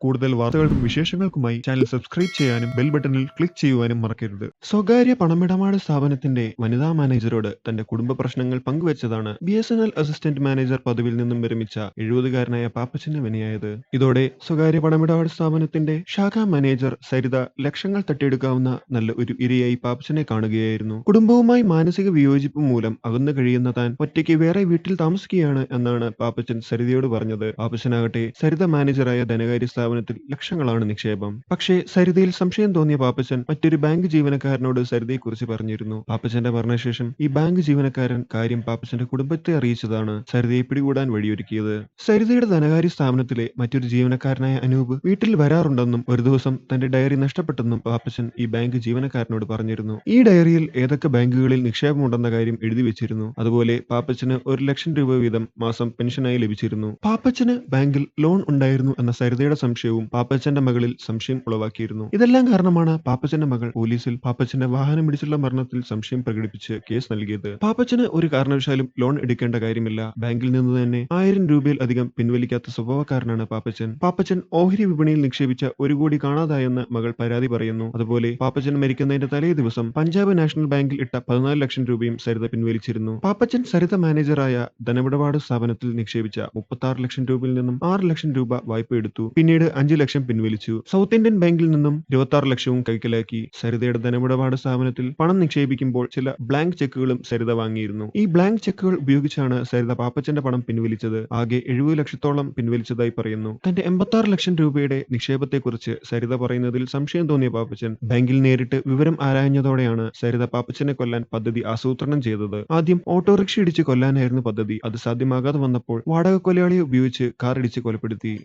കൂടുതൽ വാർത്തകൾക്കും വിശേഷങ്ങൾക്കുമായി ചാനൽ സബ്സ്ക്രൈബ് ചെയ്യാനും ബെൽ ബട്ടണിൽ ക്ലിക്ക് ചെയ്യുവാനും മറക്കരുത്. സ്വകാര്യ പണമിടപാട് സ്ഥാപനത്തിന്റെ വനിതാ മാനേജരോട് തന്റെ കുടുംബ പ്രശ്നങ്ങൾ പങ്കുവച്ചതാണ് B S N L assistant manager പദവിയിൽ നിന്നും വിരമിച്ച എഴുപതുകാരനായ പാപ്പച്ചന് വിനയായത്. ഇതോടെ സ്വകാര്യ പണമിടപാട് സ്ഥാപനത്തിന്റെ ശാഖാ മാനേജർ സരിത ലക്ഷങ്ങൾ തട്ടിയെടുക്കാവുന്ന നല്ല ഒരു ഇരയായി പാപ്പച്ചനെ കാണുകയായിരുന്നു. കുടുംബവുമായി മാനസിക വിയോജിപ്പ് മൂലം അകന്നു കഴിയുന്ന താൻ ഒറ്റയ്ക്ക് വേറെ വീട്ടിൽ താമസിക്കുകയാണ് എന്നാണ് പാപ്പച്ചൻ സരിതയോട് പറഞ്ഞത്. പാപ്പച്ചനാകട്ടെ സരിത മാനേജറായ ധനകാര്യ സ്ഥാപനത്തിൽ ലക്ഷങ്ങളാണ് നിക്ഷേപം. പക്ഷേ സരിതയിൽ സംശയം തോന്നിയ പാപ്പച്ചൻ മറ്റൊരു ബാങ്ക് ജീവനക്കാരനോട് സരിതയെക്കുറിച്ച് പറഞ്ഞിരുന്നു. പാപ്പച്ചന്റെ മരണശേഷം ഈ ബാങ്ക് ജീവനക്കാരൻ കാര്യം പാപ്പച്ചന്റെ കുടുംബത്തെ അറിയിച്ചതാണ്. സരിതയെ പിടികൂടാൻ വഴിയൊരുക്കിയത്. സരിതയുടെ ധനകാര്യ സ്ഥാപനത്തിലെ മറ്റൊരു ജീവനക്കാരനായ അനൂപ് വീട്ടിൽ വരാറുണ്ടെന്നും ഒരു ദിവസം തന്റെ ഡയറി നഷ്ടപ്പെട്ടെന്നും പാപ്പച്ചൻ ഈ ബാങ്ക് ജീവനക്കാരനോട് പറഞ്ഞിരുന്നു. ഈ ഡയറിയിൽ ഏതൊക്കെ ബാങ്കുകളിൽ നിക്ഷേപമുണ്ടെന്ന കാര്യം എഴുതി വെച്ചിരുന്നു. അതുപോലെ പാപ്പച്ചന് ഒരു ലക്ഷം രൂപ വീതം മാസം പെൻഷനായി ലഭിച്ചിരുന്നു. പാപ്പച്ചന് ബാങ്കിൽ ലോൺ ഉണ്ടായിരുന്നു എന്ന സരിതയുടെ സംശയവും പാപ്പച്ചന്റെ മകളിൽ സംശയം ഉളവാക്കിയിരുന്നു. ഇതെല്ലാം കാരണമാണ് പാപ്പച്ചന്റെ മകൾ പോലീസിൽ പാപ്പച്ചന്റെ വാഹനം പിടിച്ചുള്ള മരണത്തിൽ സംശയം പ്രകടിപ്പിച്ച് കേസ് നൽകിയത്. പാപ്പച്ചന് ഒരു കാരണവശാലും ലോൺ എടുക്കേണ്ട കാര്യമില്ല. ബാങ്കിൽ നിന്ന് തന്നെ ആയിരം രൂപയിൽ അധികം പിൻവലിക്കാത്ത സ്വഭാവക്കാരനാണ് പാപ്പച്ചൻ. പാപ്പച്ചൻ ഓഹരി വിപണിയിൽ നിക്ഷേപിച്ച ഒരു കോടി കാണാതായെന്ന് മകൾ പരാതി പറയുന്നു. അതുപോലെ പാപ്പച്ചൻ മരിക്കുന്നതിന്റെ തലേ ദിവസം പഞ്ചാബ് നാഷണൽ ബാങ്കിൽ ഇട്ട പതിനാല് ലക്ഷം രൂപയും സരിത പിൻവലിച്ചിരുന്നു. പാപ്പച്ചൻ സരിത മാനേജറായ ധനമിടപാട് സ്ഥാപനത്തിൽ നിക്ഷേപിച്ച മുപ്പത്തി ലക്ഷം രൂപയിൽ നിന്നും ആറ് ലക്ഷം രൂപ വായ്പ എടുത്തു പിന്നീട് അഞ്ചു ലക്ഷം പിൻവലിച്ചു. സൗത്ത് ഇന്ത്യൻ ബാങ്കിൽ നിന്നും ഇരുപത്തി ലക്ഷവും കൈക്കലാക്കി. സരിതയുടെ ധനമിടപാട് സ്ഥാപനത്തിൽ പണം നിക്ഷേപിക്കുമ്പോൾ ചില ബ്ലാങ്ക് ചെക്കുകളും സരിത വാങ്ങിയിരുന്നു. ഈ ബ്ലാങ്ക് ചെക്കുകൾ ഉപയോഗിച്ചാണ് സരിത പാപ്പച്ചന്റെ പണം പിൻവലിച്ചത്. ആകെ എഴുപത് ലക്ഷത്തോളം പിൻവലിച്ചതായി പറയുന്നു. തന്റെ എൺപത്തി ലക്ഷം രൂപയുടെ നിക്ഷേപത്തെക്കുറിച്ച് സരിത പറയുന്നതിൽ സംശയം തോന്നിയ പാപ്പച്ചൻ ബാങ്കിൽ നേരിട്ട് വിവരം ആരാഞ്ഞതോടെയാണ് സരിത പാപ്പച്ചനെ കൊല്ലാൻ പദ്ധതി ആസൂത്രണം ചെയ്തത്. ആദ്യം ഓട്ടോറിക്ഷ ഇടിച്ച് കൊല്ലാനായിരുന്നു പദ്ധതി. അത് സാധ്യമാകാതെ വന്നപ്പോൾ വാടക കൊലയാളിയെ ഉപയോഗിച്ച് കാറിടിച്ച് കൊലപ്പെടുത്തി.